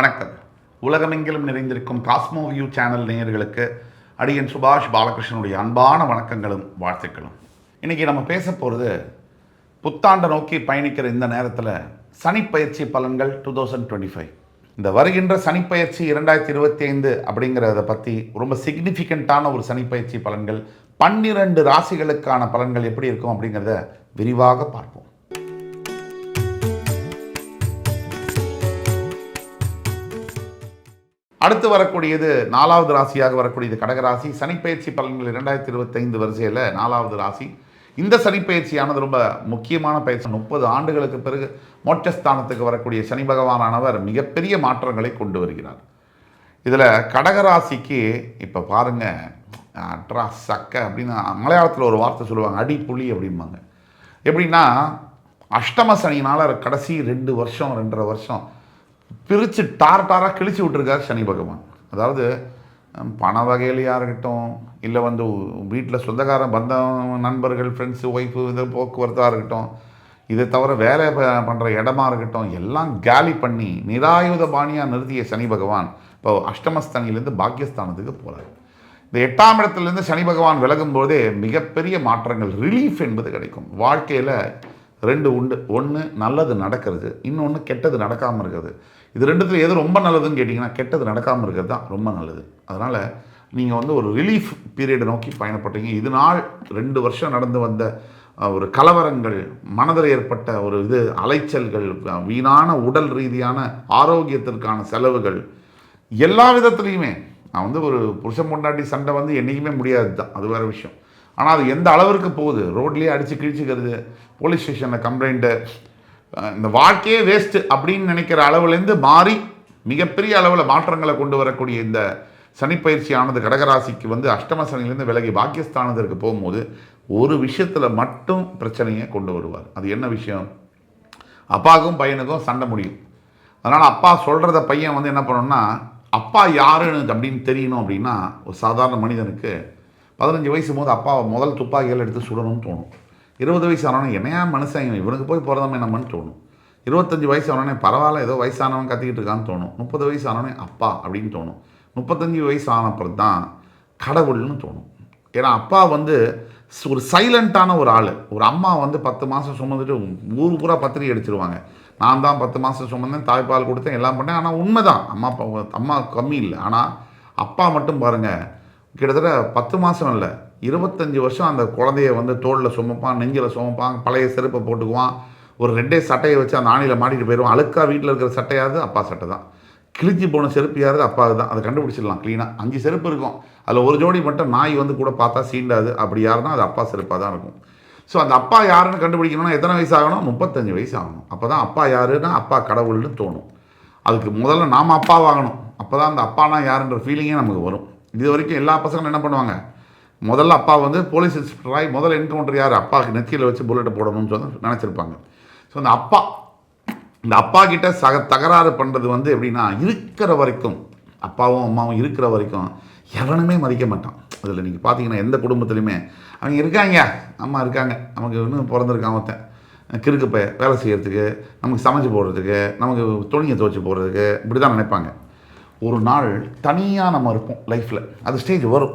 வணக்கம். உலகமெங்கிலும் நிறைந்திருக்கும் Cosmo view channel நேயர்களுக்கு அடியன் சுபாஷ் பாலகிருஷ்ணனுடைய அன்பான வணக்கங்களும் வாழ்த்துக்களும். இன்றைக்கி நம்ம பேச போகிறது புத்தாண்டை நோக்கி பயணிக்கிற இந்த நேரத்தில் சனிப்பயிற்சி பலன்கள் டூ தௌசண்ட் டுவெண்ட்டி ஃபைவ் இந்த வருகின்ற சனிப்பயிற்சி இரண்டாயிரத்தி இருபத்தி ஐந்து அப்படிங்கிறத பற்றி ரொம்ப சிக்னிஃபிகண்ட்டான ஒரு சனிப்பயிற்சி பலன்கள் பன்னிரண்டு ராசிகளுக்கான பலன்கள் எப்படி இருக்கும் அப்படிங்கிறத விரிவாக பார்ப்போம். அடுத்து வரக்கூடியது நாலாவது ராசியாக வரக்கூடியது கடகராசி சனிப்பயிற்சி பலன்கள் இரண்டாயிரத்தி இருபத்தைந்து வரிசையில் நாலாவது ராசி. இந்த சனிப்பயிற்சியானது ரொம்ப முக்கியமான பயிற்சி. முப்பது ஆண்டுகளுக்கு பிறகு மோட்சஸ்தானத்துக்கு வரக்கூடிய சனி பகவானானவர் மிகப்பெரிய மாற்றங்களை கொண்டு வருகிறார். இதில் கடகராசிக்கு இப்போ பாருங்கள் அட்ரா சக்க அப்படின்னு மலையாளத்தில் ஒரு வார்த்தை சொல்லுவாங்க அடி புலி அப்படிம்பாங்க. எப்படின்னா அஷ்டம சனினால் கடைசி ரெண்டு வருஷம் ரெண்டரை வருஷம் பிரித்து டார் டாராக கிழிச்சு விட்டுருக்கார் சனி பகவான். அதாவது பண வகையிலையாக இருக்கட்டும் இல்லை வந்து வீட்டில் சொந்தக்கார பந்தம் நண்பர்கள் ஃப்ரெண்ட்ஸு ஒய்ஃபு இது போக்குவரத்தாக இருக்கட்டும் இதை தவிர வேலை பண்ணுற இடமா இருக்கட்டும் எல்லாம் காலி பண்ணி நிராயுத பாணியாக நிறுத்திய சனி பகவான் இப்போ அஷ்டமஸ்தானிலேருந்து பாக்கியஸ்தானத்துக்கு போகிறார் இந்த எட்டாம் இடத்துலேருந்து சனி பகவான் விலகும் போதே மிகப்பெரிய மாற்றங்கள் ரிலீஃப் என்பது கிடைக்கும். வாழ்க்கையில் ரெண்டு உண்டு. ஒன்று நல்லது நடக்கிறது இன்னொன்று கெட்டது நடக்காமல் இருக்கிறது. இது ரெண்டுத்தில் எது ரொம்ப நல்லதுன்னு கேட்டிங்கன்னா கெட்டது நடக்காமல் இருக்கிறது தான் ரொம்ப நல்லது. அதனால் நீங்கள் வந்து ஒரு ரிலீஃப் பீரியடை நோக்கி பயணப்பட்டீங்க. இது நாள் ரெண்டு வருஷம் நடந்து வந்த ஒரு கலவரங்கள் மனதில் ஏற்பட்ட ஒரு இது அலைச்சல்கள் வீணான உடல் ரீதியான ஆரோக்கியத்திற்கான செலவுகள் எல்லா விதத்துலேயுமே நான் வந்து ஒரு புருஷன் பொண்டாட்டி சண்டை வந்து என்றைக்குமே முடியாது தான். அது வேறு விஷயம். ஆனால் அது எந்த அளவிற்கு போகுது? ரோட்லேயே அடித்து கிழிச்சிக்கிறது போலீஸ் ஸ்டேஷனில் கம்ப்ளைண்ட்டு இந்த வாழ்க்கையே வேஸ்ட்டு அப்படின்னு நினைக்கிற அளவுலேருந்து மாறி மிகப்பெரிய அளவில் மாற்றங்களை கொண்டு வரக்கூடிய இந்த சனிப்பயிற்சியானது கடகராசிக்கு வந்து அஷ்டம சனிலேருந்து விலகி பாக்கியஸ்தானத்திற்கு போகும்போது ஒரு விஷயத்தில் மட்டும் பிரச்சனையை கொண்டு வருவார். அது என்ன விஷயம்? அப்பாவுக்கும் பையனுக்கும் சண்டை முடியும். அதனால் அப்பா சொல்கிறத பையன் வந்து என்ன பண்ணணும்னா அப்பா யாருன்னு அப்படின்னு தெரியணும் அப்படின்னா ஒரு சாதாரண மனிதனுக்கு பதினஞ்சு வயசு போது அப்பாவை முதல் துப்பாக்கிகள் எடுத்து சுடணும்னு தோணும். இருபது வயசு ஆனவனே என்னையா மனுஷன் இவனுக்கு போய் பிறந்தமே நம்மன்னு தோணும். இருபத்தஞ்சி வயசு ஆனவனே பரவாயில்ல ஏதோ வயசானவன் கத்திக்கிட்டு இருக்கான்னு தோணும். முப்பது வயசு ஆனவனே அப்பா அப்படின்னு தோணும். முப்பத்தஞ்சு வயசு ஆனப்புறம் தான் கடவுள்னு தோணும். ஏன்னா அப்பா வந்து ஒரு சைலண்ட்டான ஒரு ஆள். ஒரு அம்மா வந்து பத்து மாதம் சுமந்துட்டு ஊர் பூரா பத்திரிகை அடிச்சிருவாங்க. நான் தான் பத்து மாதம் சுமந்தேன் தாய்ப்பால் கொடுத்தேன் எல்லாம் பண்ணேன். ஆனால் உண்மைதான். அம்மா அப்பா- அம்மா கம்மி இல்லை. ஆனால் அப்பா மட்டும் பாருங்கள் கிட்டத்தட்ட பத்து மாதம் இல்லை. இருபத்தஞ்சி வருஷம் அந்த குழந்தைய வந்து தோளில் சுமப்பான் நெஞ்சில் சுமப்பான் பழைய செருப்பை போட்டுக்குவான். ஒரு ரெண்டே சட்டையை வச்சு அந்த ஆணியில் மாட்டிட்டு போயிடுவான். அழுக்கா வீட்டில் இருக்கிற சட்டையாவது அப்பா சட்டை தான். கிழிஞ்சி போன செருப்பு யாருது அப்பா தான். அதை கண்டுபிடிச்சிடலாம் க்ளீனாக அஞ்சு செருப்பு இருக்கும். அதில் ஒரு ஜோடி மட்டும் நாய் வந்து கூட பார்த்தா சீண்டாது. அப்படி யாருன்னா அது அப்பா செருப்பாக தான் இருக்கும். ஸோ அந்த அப்பா யாருன்னு கண்டுபிடிக்கணும்னா எத்தனை வயசு ஆகணும்? முப்பத்தஞ்சு வயசு ஆகணும். அப்போ தான் அப்பா யாருன்னா அப்பா கடவுள்னு தோணும். அதுக்கு முதல்ல நாம் அப்பாவாகணும் அப்போ தான் அந்த அப்பானா யாருன்ற ஃபீலிங்கே நமக்கு வரும். இது வரைக்கும் எல்லா பசங்களும் என்ன பண்ணுவாங்க? முதல்ல அப்பா வந்து போலீஸ் இன்ஸ்பெக்டராகி முதல் என்கவுண்டர் யார்? அப்பாவுக்கு நெத்தியில் வச்சு புல்லட்டை போடணும்னு சொல்லி நினச்சிருப்பாங்க. ஸோ அந்த அப்பா இந்த அப்பா கிட்ட சக தகராறு பண்ணுறது வந்து எப்படின்னா இருக்கிற வரைக்கும் அப்பாவும் அம்மாவும் இருக்கிற வரைக்கும் எவனுமே மதிக்க மாட்டான். அதில் நீங்கள் பார்த்தீங்கன்னா எந்த குடும்பத்துலையுமே அவங்க இருக்காங்க. அம்மா இருக்காங்க. நமக்கு இன்னும் பிறந்திருக்கான் ஒருத்தன். கிறுக்கு பய வேலை செய்கிறதுக்கு நமக்கு சமைச்சு போடுறதுக்கு நமக்கு துணியை துவைச்சி போடுறதுக்கு இப்படி தான் நினைப்பாங்க. ஒரு நாள் தனியாக நம்ம இருப்போம் லைஃப்பில் அது ஸ்டேஜ் வரும்.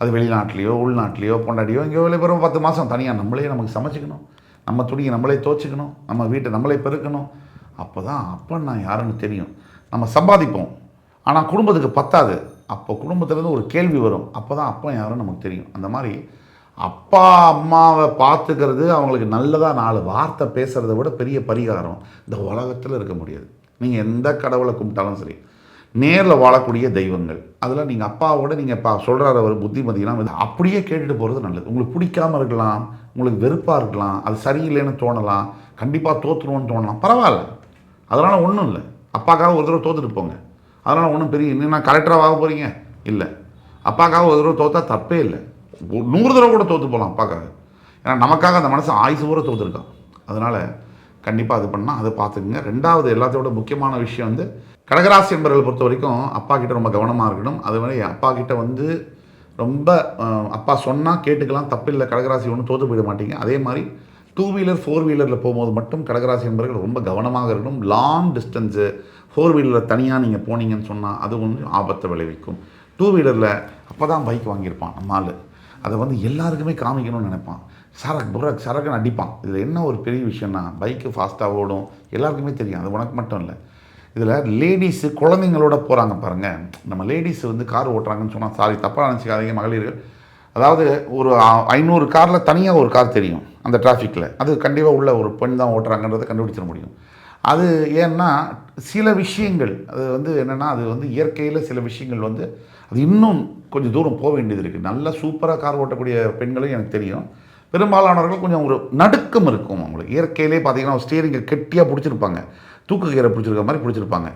அது வெளிநாட்டிலையோ உள்நாட்டிலையோ பொண்டாடியோ எங்கேயோ வெளியே போகிறோம் பத்து மாதம் தனியாக நம்மளே நமக்கு சமைச்சிக்கணும். நம்ம துணியை நம்மளே துவச்சிக்கணும். நம்ம வீட்டை நம்மளே பெருக்கணும். அப்போ தான் அப்போ நான் யாருன்னு தெரியும். நம்ம சம்பாதிப்போம். ஆனால் குடும்பத்துக்கு பத்தாது. அப்போ குடும்பத்துலேருந்து ஒரு கேள்வி வரும். அப்போ தான் அப்பா யாருன்னு நமக்கு தெரியும். அந்த மாதிரி அப்பா அம்மாவை பார்த்துக்கிறது அவங்களுக்கு நல்லதாக நாலு வார்த்தை பேசுகிறத விட பெரிய பரிகாரம் இந்த உலகத்தில் இருக்க முடியாது. நீங்கள் எந்த கடவுளை கும்பிட்டாலும் சரி. நேரில் வாழக்கூடிய தெய்வங்கள். அதில் நீங்கள் அப்பாவோட நீங்கள் பா சொல்கிறார ஒரு புத்திமதியெல்லாம் வந்து அப்படியே கேட்டுட்டு போகிறது நல்லது. உங்களுக்கு பிடிக்காம இருக்கலாம் உங்களுக்கு வெறுப்பாக இருக்கலாம் அது சரியில்லைன்னு தோணலாம் கண்டிப்பாக தோற்றுருவோன்னு தோணலாம். பரவாயில்ல. அதனால் ஒன்றும் இல்லை. அப்பாக்காக ஒரு தடவை தோத்துட்டு போங்க. அதனால் ஒன்றும் பெரிய இன்னும் நான் கலெக்டராக ஆக போகிறீங்க இல்லை. அப்பாக்காக ஒரு தடவை தோத்தா தப்பே இல்லை. ஒரு நூறு தடவை கூட தோற்று போகலாம் அப்பாக்காக. ஏன்னா நமக்காக அந்த மனசு ஆயுசு பூரா தோற்றுருக்கான் அதனால் கண்டிப்பாக அது பண்ணால் அதை பார்த்துக்குங்க ரெண்டாவது எல்லாத்தையோட முக்கியமான விஷயம் வந்து கடகராசி என்பவர்களை பொறுத்த வரைக்கும் அப்பா கிட்ட ரொம்ப கவனமாக இருக்கணும். அது மாதிரி அப்பா கிட்ட வந்து ரொம்ப அப்பா சொன்னால் கேட்டுக்கலாம் தப்பில்லை கடகராசி ஒன்றும் தோற்று போயிட மாட்டீங்க. அதே மாதிரி டூ வீலர் ஃபோர் வீலரில் போகும்போது மட்டும் கடகராசி என்பவர்கள் ரொம்ப கவனமாக இருக்கணும். லாங் டிஸ்டன்ஸு ஃபோர் வீலரில் தனியாக நீங்கள் போனீங்கன்னு சொன்னால் அது கொஞ்சம் ஆபத்தை விளைவிக்கும். டூ வீலரில் அப்போ தான் பைக் வாங்கியிருப்பான் நம்மால். அதை வந்து எல்லாருக்குமே காமிக்கணும்னு நினைப்பான். சரக் புரக் சரக்குன்னு அடிப்பான். இதில் என்ன ஒரு பெரிய விஷயம்னா பைக்கு ஃபாஸ்ட்டாக ஓடும். எல்லாருக்குமே தெரியும். அது உனக்கு மட்டும் இல்லை. இதில் லேடிஸு குழந்தைங்களோட போகிறாங்க பாருங்கள் நம்ம லேடிஸ் வந்து கார் ஓட்டுறாங்கன்னு சொன்னால் சாரி தப்பாக நினச்சிக்காதீங்க மகளிர்கள். அதாவது ஒரு ஐநூறு காரில் தனியாக ஒரு கார் தெரியும் அந்த டிராஃபிக்கில் அது கண்டிப்பாக உள்ள ஒரு பெண் தான் ஓட்டுறாங்கன்றதை கண்டுபிடிச்சிட முடியும். அது ஏன்னா சில விஷயங்கள் அது வந்து என்னென்னா அது வந்து இயற்கையில் சில விஷயங்கள் வந்து அது இன்னும் கொஞ்சம் தூரம் போக வேண்டியது இருக்குது நல்லா சூப்பராக கார் ஓட்டக்கூடிய பெண்களும் எனக்கு தெரியும். பெரும்பாலானவர்கள் கொஞ்சம் ஒரு நடுக்கம் இருக்கும் அவங்களுக்கு. இயற்கையிலே பார்த்தீங்கன்னா ஸ்டீரிங்கை கெட்டியாக பிடிச்சிருப்பாங்க. தூக்கு கீரை பிடிச்சிருக்க மாதிரி பிடிச்சிருப்பாங்க.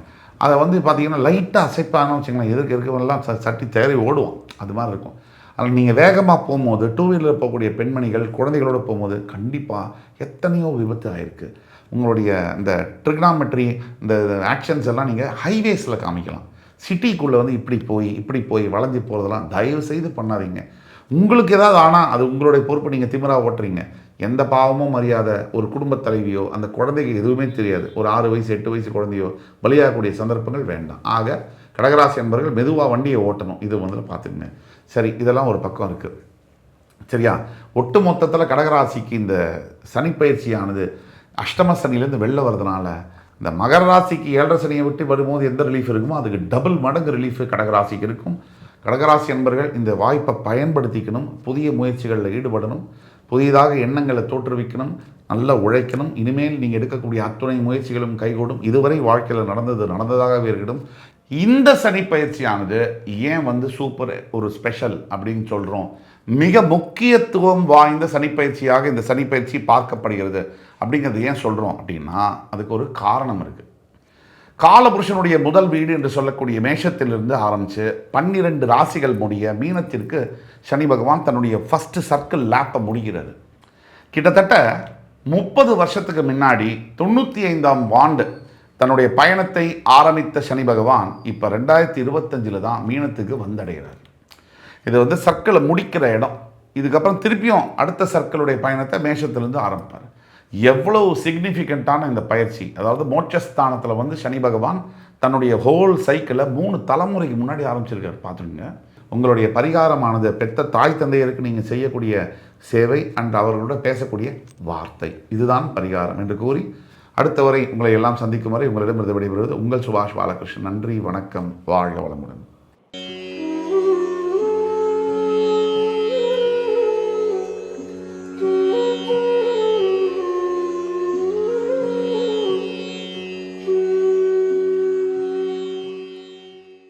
அதை வந்து பார்த்தீங்கன்னா லைட்டாக அசைப்பாங்கன்னு வச்சுங்களேன் எதுக்கு இருக்கவெல்லாம் ச சட்டி தேறி ஓடுவோம் அது மாதிரி இருக்கும். அதில் நீங்கள் வேகமாக போகும்போது டூ வீலரில் போகக்கூடிய பெண்மணிகள் குழந்தைகளோட போகும்போது கண்டிப்பாக எத்தனையோ விபத்து ஆகிருக்கு உங்களுடைய இந்த ட்ரிக்னாமெட்ரி இந்த ஆக்ஷன்ஸ் எல்லாம் நீங்கள் ஹைவேஸில் காமிக்கலாம். சிட்டிக்குள்ளே வந்து இப்படி போய் இப்படி போய் வளைஞ்சு போகிறதெல்லாம் தயவு செய்து பண்ணாதீங்க. உங்களுக்கு ஏதாவது ஆனால் அது உங்களுடைய பொறுப்பு நீங்கள் திமிராக ஓட்டுறீங்க. எந்த பாவமும் அறியாத ஒரு குடும்பத் தலைவியோ அந்த குழந்தைக்கு எதுவுமே தெரியாது. ஒரு ஆறு வயசு எட்டு வயசு குழந்தையோ பலியாகக்கூடிய சந்தர்ப்பங்கள் வேண்டாம். ஆக கடகராசி என்பவர்கள் மெதுவாக வண்டியை ஓட்டணும். இது வந்து பார்த்துக்குங்க. சரி இதெல்லாம் ஒரு பக்கம் இருக்குது சரியா? ஒட்டு மொத்தத்தில் கடகராசிக்கு இந்த சனிப்பயிற்சியானது அஷ்டம சனிலேருந்து வெளில வர்றதுனால இந்த மகர ராசிக்கு ஏழரை சனியை விட்டு வரும்போது எந்த ரிலீஃப் இருக்குமோ அதுக்கு டபுள் மடங்கு ரிலீஃப் கடகராசிக்கு இருக்கும். கடகராசி என்பர்கள் இந்த வாய்ப்பை பயன்படுத்திக்கணும் புதிய முயற்சிகளில் ஈடுபடணும் புதியதாக எண்ணங்களை தோற்றுவிக்கணும் நல்லா உழைக்கணும். இனிமேல் நீங்கள் எடுக்கக்கூடிய அத்துணை முயற்சிகளும் கைகூடும். இதுவரை வாழ்க்கையில் நடந்தது நடந்ததாகவே இருக்கட்டும். இந்த சனி பயிற்சியானது ஏன் வந்து சூப்பர் ஒரு ஸ்பெஷல் அப்படின்னு சொல்கிறோம் மிக முக்கியத்துவம் வாய்ந்த சனிப்பயிற்சியாக இந்த சனிப்பயிற்சி பார்க்கப்படுகிறது. அப்படிங்கிறது ஏன் சொல்கிறோம் அப்படின்னா அதுக்கு ஒரு காரணம் இருக்குது காலபுருஷனுடைய முதல் வீடு என்று சொல்லக்கூடிய மேஷத்திலிருந்து ஆரம்பித்து பன்னிரெண்டு ராசிகள் முடிய மீனத்திற்கு சனி பகவான் தன்னுடைய ஃபஸ்ட்டு சர்க்கிள் லேப்பை முடிகிறது கிட்டத்தட்ட முப்பது வருஷத்துக்கு முன்னாடி தொண்ணூற்றி ஐந்தாம் ஆண்டு தன்னுடைய பயணத்தை ஆரம்பித்த சனி பகவான் இப்போ ரெண்டாயிரத்தி இருபத்தஞ்சில் தான் மீனத்துக்கு வந்தடைகிறார். இது வந்து சர்க்கிளை முடிக்கிற இடம். இதுக்கப்புறம் திருப்பியும் அடுத்த சர்க்கிளுடைய பயணத்தை மேஷத்திலேருந்து ஆரம்பிப்பார். எவ்வளவு சிக்னிஃபிகண்ட்டான இந்த பயிற்சி? அதாவது மோட்சஸ்தானத்தில் வந்து சனி பகவான் தன்னுடைய ஹோல் சைக்கிளை மூணு தலைமுறைக்கு முன்னாடி ஆரம்பிச்சிருக்காரு. பார்த்துடுங்க உங்களுடைய பரிகாரமானது பெத்த தாய் தந்தையருக்கு நீங்கள் செய்யக்கூடிய சேவை அண்ட் அவர்களோட பேசக்கூடிய வார்த்தை. இதுதான் பரிகாரம் என்று கூறி அடுத்த வரை உங்களை எல்லாம் சந்திக்கும் வரை உங்களிடமிருந்து விடைபெறுவது உங்கள் சுபாஷ் பாலகிருஷ்ணன். நன்றி வணக்கம். வாழ்க வளமுடன்.